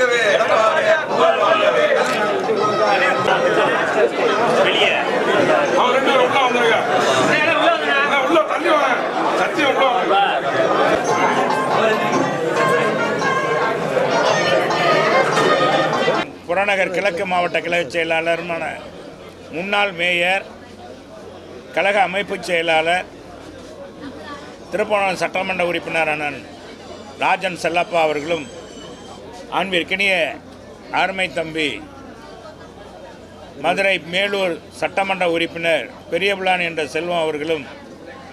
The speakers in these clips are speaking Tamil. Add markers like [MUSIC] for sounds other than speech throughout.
வாழ்கவே அவன் ரெண்டு உள்ள வந்துருங்க. தள்ளி வாங்க. புறநகர் கிழக்கு மாவட்ட கழக செயலாளருமான முன்னாள் மேயர் கழக அமைப்புச் செயலாளர் திருப்பணம் சட்டமன்ற உறுப்பினர் அண்ணன் ராஜன் செல்லப்பா அவர்களும் அன்பிற்கினிய அருமை தம்பி மதுரை மேலூர் சட்டமன்ற உறுப்பினர் பெரியபுலான் என்ற செல்வம் அவர்களும்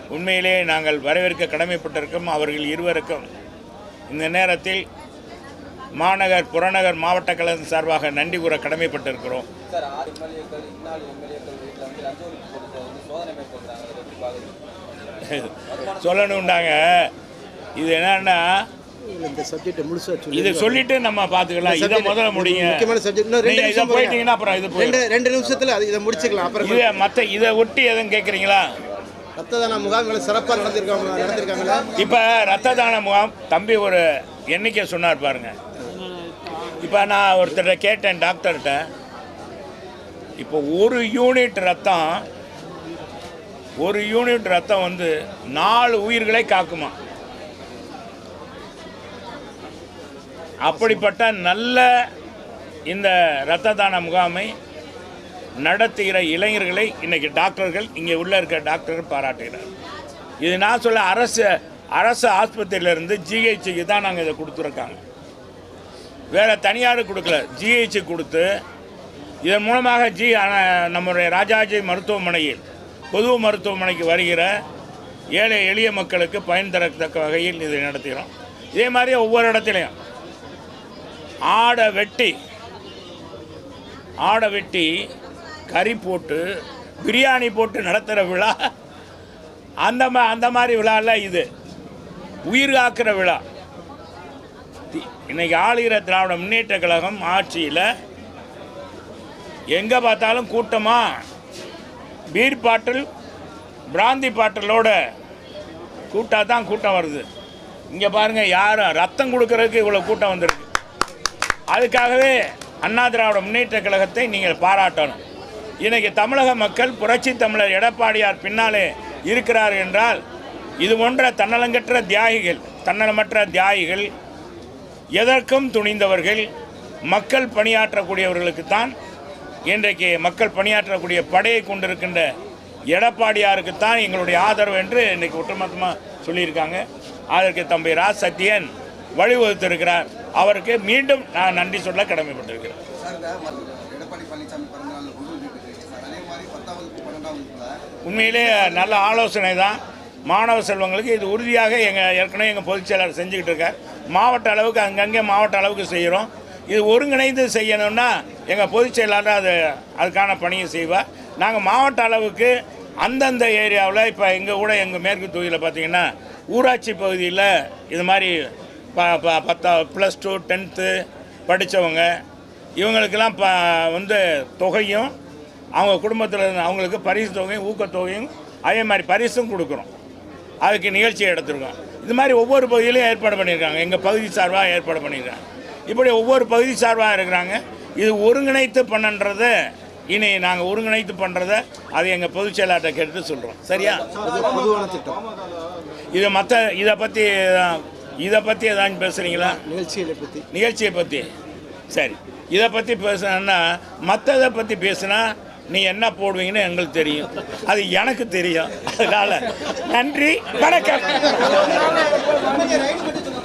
உண்மையிலேயே நாங்கள் வரவேற்க கடமைப்பட்டிருக்கோம் அவர்கள் இருவருக்கும் இந்த நேரத்தில் மாநகர் புறநகர் மாவட்ட கழகம் சார்பாக நன்றி கூற கடமைப்பட்டிருக்கிறோம். [LAUGHS] சொல்லணுண்டாங்க இது என்னன்னா இந்த சப்ஜெக்ட் முழுசா சொல்லி இதை சொல்லிட்டு நம்ம பார்த்துக்கலாம். இதை முதல்ல முடியுங்க முக்கியமான சப்ஜெக்ட் இன்னும் ரெண்டு நிமிஷம் போயிட்டீங்கன்னா அப்புறம் இது ரெண்டு ரெண்டு நிமிஷத்துல அது இதை முடிச்சுக்கலாம். அப்புறம் இதை மற்ற இதை ஒட்டி எதுவும் கேட்குறீங்களா ரத்த தான முகாம்கள் சிறப்பாக நடந்திருக்காங்க நடந்திருக்காங்களா? இப்போ ரத்த தான முகாம் தம்பி ஒரு எண்ணிக்கை சொன்னார் பாருங்க. இப்போ நான் ஒருத்தர்கிட்ட கேட்டேன் டாக்டர்கிட்ட. இப்போ ஒரு யூனிட் ரத்தம் ஒரு யூனிட் ரத்தம் வந்து நாலு உயிர்களை காக்குமா? அப்படிப்பட்ட நல்ல இந்த இரத்த தான முகாமை நடத்துகிற இளைஞர்களை இன்னைக்கு டாக்டர்கள் இங்கே உள்ள இருக்க டாக்டர்கள் பாராட்டுகிறார். இது நான் சொல்ல அரசு அரசு ஆஸ்பத்திரியிலேருந்து ஜிஹெச்சுக்கு தான் நாங்கள் இதை கொடுத்துருக்காங்க. வேறு தனியார் கொடுக்கல ஜிஹெச்சு கொடுத்து இதன் மூலமாக ஜி நம்முடைய ராஜாஜி மருத்துவமனையில் பொது மருத்துவமனைக்கு வருகிற ஏழை எளிய மக்களுக்கு பயன் தரத்தக்க வகையில் இதை நடத்துகிறோம். இதே மாதிரி ஒவ்வொரு இடத்துலையும். ஆடை வெட்டி ஆடை வெட்டி கறி போட்டு பிரியாணி போட்டு நடத்துகிற விழா. அந்த மா அந்த மாதிரி விழாலாம் இது. உயிர் காக்கிற விழா. தி- இன்னைக்கு ஆளுகிற திராவிட முன்னேற்ற கழகம் ஆட்சியில் எங்கே பார்த்தாலும் கூட்டமாக பீர் பாட்டில் பிராந்தி பாட்டிலோட கூட்டாக தான் கூட்டம் வருது. இங்கே பாருங்கள் யாரும் ரத்தம் கொடுக்கறதுக்கு இவ்வளோ கூட்டம் வந்திருக்கு? அதுக்காகவே அண்ணா திராவிட முன்னேற்ற கழகத்தை நீங்கள் பாராட்டணும். இன்றைக்கி தமிழக மக்கள் புரட்சி தமிழர் எடப்பாடியார் பின்னாலே இருக்கிறார் என்றால் இது போன்ற தன்னலங்கற்ற தியாகிகள் தன்னலமற்ற தியாகிகள் எதற்கும் துணிந்தவர்கள் மக்கள் பணியாற்றக்கூடியவர்களுக்கு தான் இன்றைக்கு மக்கள் பணியாற்றக்கூடிய படையை கொண்டிருக்கின்ற எடப்பாடியாருக்குத்தான் எங்களுடைய ஆதரவு என்று இன்றைக்கு ஒட்டுமொத்தமாக சொல்லியிருக்காங்க. அதற்கு தம்பி ராஜ் சத்யன் வழிவகுத்திருக்கிறார் அவருக்கு மீண்டும் நான் நன்றி சொல்ல கடமைப்பட்டிருக்கிறேன். உண்மையிலே நல்ல ஆலோசனை தான் மாணவ செல்வங்களுக்கு இது உறுதியாக எங்கள் ஏற்கனவே எங்கள் பொதுச் செயலாளர் செஞ்சுக்கிட்டு இருக்கார். மாவட்ட அளவுக்கு அங்கங்கே மாவட்ட அளவுக்கு செய்கிறோம். இது ஒருங்கிணைந்து செய்யணும்னா எங்கள் பொதுச் செயலாளர் அது அதுக்கான பணியை செய்வார். நாங்கள் மாவட்ட அளவுக்கு அந்தந்த ஏரியாவில் இப்போ எங்கள் கூட எங்கள் மேற்கு தொகுதியில் பார்த்தீங்கன்னா ஊராட்சி பகுதியில் இது மாதிரி பத்தா ப்ளஸ் டூ டென்த்து படித்தவங்க இவங்களுக்கெல்லாம் ப வந்து தொகையும் அவங்க குடும்பத்தில் அவங்களுக்கு பரிசு தொகையும் ஊக்கத்தொகையும் அதே மாதிரி பரிசும் கொடுக்குறோம் அதுக்கு நிகழ்ச்சி எடுத்துருக்கோம். இது மாதிரி ஒவ்வொரு பகுதியிலையும் ஏற்பாடு பண்ணியிருக்காங்க. எங்கள் பகுதி சார்பாக ஏற்பாடு பண்ணியிருக்காங்க. இப்படி ஒவ்வொரு பகுதி சார்பாக இருக்கிறாங்க. இது ஒருங்கிணைத்து பண்ணன்றதை இனி நாங்கள் ஒருங்கிணைத்து பண்ணுறதை அது எங்கள் பொதுச் செயலாளர்கிட்ட கேட்டு சொல்கிறோம் சரியா? இது மற்ற இதை பற்றி இதை பற்றி ஏதாச்சும் பேசுகிறீங்களா நிகழ்ச்சிகளை பற்றி நிகழ்ச்சியை பற்றி சரி. இதை பற்றி பேசுனா மற்றதை பற்றி பேசுனா நீ என்ன போடுவீங்கன்னு எங்களுக்கு தெரியும். அது எனக்கு தெரியும். அதனால நன்றி வணக்கம். [LAUGHS]